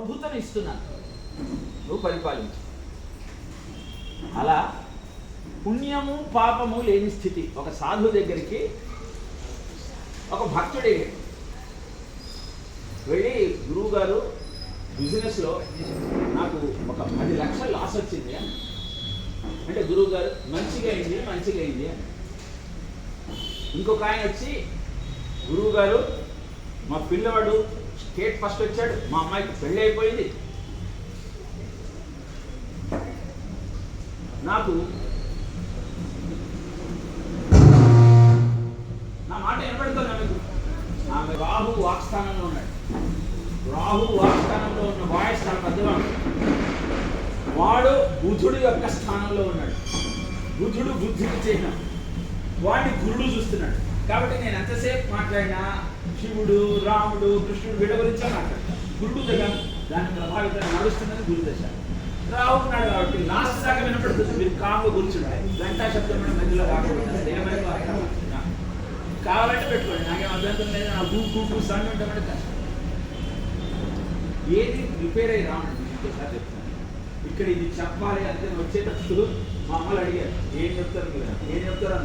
ప్రభుత్వం ఇస్తున్నాను నువ్వు పరిపాలించు. అలా పుణ్యము పాపము లేని స్థితి. ఒక సాధువు దగ్గరికి ఒక భక్తుడే వెళ్ళి గురువు గారు బిజినెస్లో నాకు ఒక పది లక్షలు లాస్ వచ్చింది. అని. అంటే గురువు గారు మంచిగా అయింది మంచిగా అయింది. అని ఇంకొక ఆయన వచ్చి గురువు గారు మా పిల్లవాడు స్టేట్ ఫస్ట్ వచ్చాడు. మా అమ్మాయికి పెళ్ళి అయిపోయింది. నాకు నా మాట వినపడుతుందా మీకు? ఆమె రాహు వాక్స్థానంలో ఉన్నాడు. రాహు వాక్స్థానంలో ఉన్న వాయిస్ చాలా పెద్దవాడు వాడు బుధుడు యొక్క స్థానంలో ఉన్నాడు. బుధుడు బుద్ధికి చిహ్నం వాడిని గురుడు చూస్తున్నాడు. కాబట్టి నేను ఎంతసేపు మాట్లాడినా శివుడు రాముడు కృష్ణుడు వీళ్ళ గురించే మాట్లాడతాను గురుడు దగ్గర దాని ప్రభావితంగా నడుస్తుందని గురుదశ రావుతున్నాడు కాబట్టి లాస్ట్ దాకా వినపడుతుంది. మీరు కామ్గా కూర్చుంటాయి గంటా శబ్దం కూడా మధ్యలో కాకుండా ఏమైనా కావాలంటే పెట్టుకోండి. నాకేం అభ్యంతరం లేదు. నా గూ గూ గూ సౌండ్ ఉంటామంటే కష్టం. ఏది రిపేర్ అయ్యి రామండి? నేను ఇంకోసారి చెప్తాను. ఇక్కడ ఇది చెప్పాలి అంటే వచ్చేటప్పుడు మా అమ్మలు అడిగారు. ఏం చెప్తారు మీరు? ఏం చెప్తారో